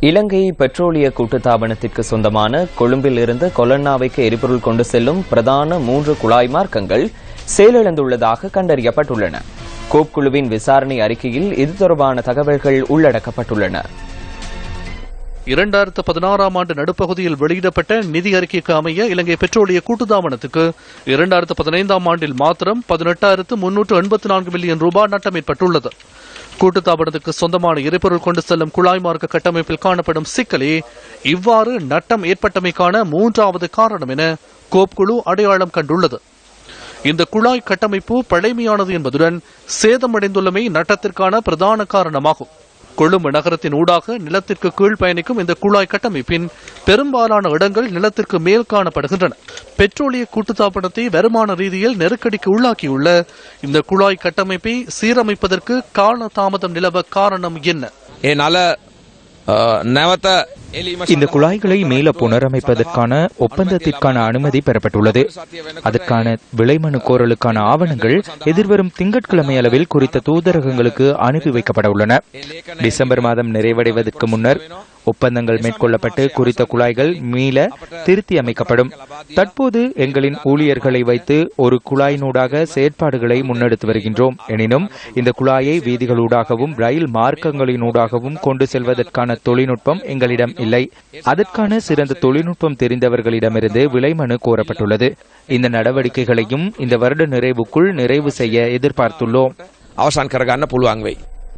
இலங்கை பெட்ரோலிய கூட்டுத்தாபனத்திற்கு சொந்தமான கொழும்பில் இருந்து கொலன்னாவைக்கு எரிபொருள் கொண்டு செல்லும் பிரதான மூன்று குழாய் மார்க்கங்கள் செயலிழந்துள்ளதாக கண்டறியப்பட்டுள்ளன. கோப் குழுவின் விசாரணை அறிக்கையில் இது தொடர்பான தகவல்கள் உள்ளடக்கப்பட்டுள்ளன. இரண்டாயிரத்து பதினாறாம் ஆண்டு நடுப்பகுதியில் வெளியிடப்பட்ட நிதி அறிக்கைக்கு அமைய இலங்கை பெட்ரோலிய கூட்டுத்தாபனத்துக்கு இரண்டாயிரத்து பதினைந்தாம் ஆண்டில் மாத்திரம் பதினெட்டாயிரத்து முன்னூற்று எண்பத்தி நான்கு மில்லியன் ரூபாய் நட்டம் ஏற்பட்டுள்ளது கூட்டுத்தாபனத்துக்கு சொந்தமான எரிபொருள் கொண்டு செல்லும் குழாய் மார்க்க கட்டமைப்பில் காணப்படும் சிக்கலே இவ்வாறு நட்டம் ஏற்பட்டமைக்கான மூன்றாவது காரணம் என கோப் குழு அடையாளம் கண்டுள்ளது. இந்த குழாய் கட்டமைப்பு பழைமையானது என்பதுடன் சேதமடைந்துள்ளமை நட்டத்திற்கான பிரதான காரணமாகும். கொழும்பு நகரத்தின் ஊடாக நிலத்திற்கு கீழ் பயணிக்கும் இந்த குழாய் கட்டமைப்பின் பெரும்பாலான இடங்கள் நிலத்திற்கு மேல் காணப்படுகின்றன பெட்ரோலிய கூட்டுத்தாபனத்தை வருமான ரீதியில் நெருக்கடிக்கு உள்ளாக்கியுள்ள இந்த குழாய் கட்டமைப்பை சீரமைப்பதற்கு கால தாமதம் நிலவ காரணம் என்ன ඒ නල අ, නැවත එලීම இந்த குழாய்களை மேல புனரமைப்பதற்கான ஒப்பந்தத்திற்கான அனுமதி பெறப்பட்டுள்ளது. அதற்கான விலைமனு கோரலுக்கான ஆவணங்கள் எதிர்வரும் திங்கட்கிழமை அளவில் குறித்த தூதரகங்களுக்கு அனுப்பி வைக்கப்பட உள்ளன டிசம்பர் மாதம் நிறைவடைவதற்கு முன்னர் ஒப்பந்தங்கள் மேற்கொள்ளப்பட்டு குறித்த குழாய்கள் மீள திருத்தி அமைக்கப்படும். தற்போது எங்களின் ஊழியர்களை வைத்து ஒரு குழாயினூடாக செயற்பாடுகளை முன்னெடுத்து வருகின்றோம். எனினும் இந்த குழாயை வீதிகளூடாகவும் ரயில் மார்க்கங்களினூடாகவும் கொண்டு செல்வதற்கான தொழில்நுட்பம் எங்களிடம் இல்லை. அதற்கான சிறந்த தொழில்நுட்பம் தெரிந்தவர்களிடமிருந்து விலைமனு கோரப்பட்டுள்ளது. இந்த நடவடிக்கைகளையும் இந்த வருட நிறைவுக்குள் நிறைவு செய்ய எதிர்பார்த்துள்ளோம். அவசான் கரகான புலுவாங்கவை